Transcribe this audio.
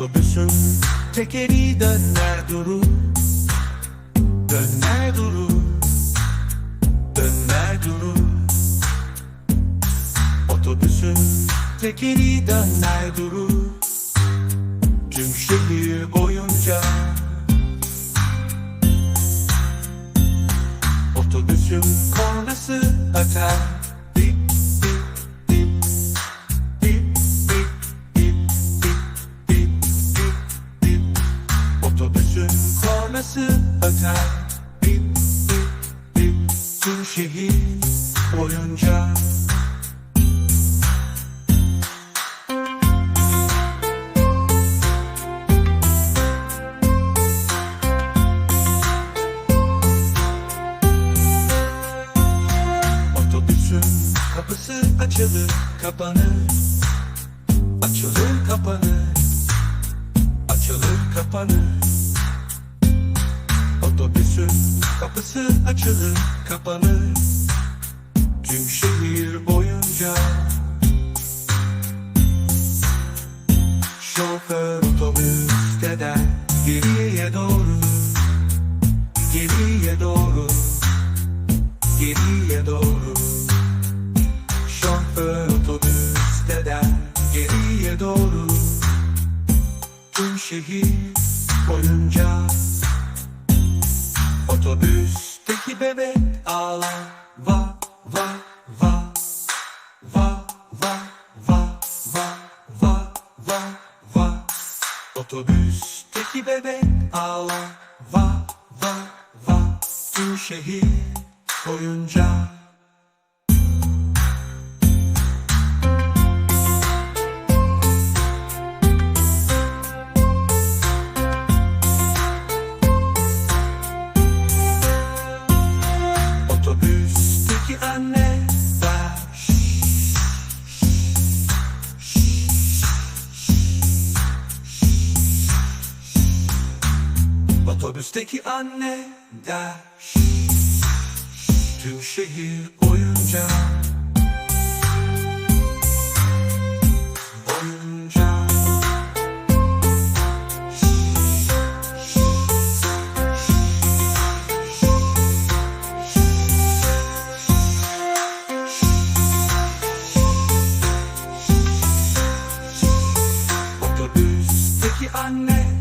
Otobüsün. Tekeri döner durur Döner durur Döner durur Otobüsün. Tekeri döner durur Tüm şehir boyunca. Otobüsün kornası öter Otobüsün kornası öter. Dip dip dip Tüm şehir boyunca. Otobüsün kapısı açılır kapanır. Açılır kapanır. Açılır kapanır Otobüsün kapısı açılır kapanır Tüm şehir boyunca. Şoför otobüste der Geriye doğru. Geriye doğru. Geriye doğru. Şoför otobüste der Geriye doğru. Tüm şehir boyunca Otobüsteki bebek ağlar. Va va va. Va va va va va va va. Otobüsteki bebek ağlar. Va va va. Tüm şehir boyunca Otobüsteki anne der Otobüsteki anne der. Tüm şehir boyunca Anh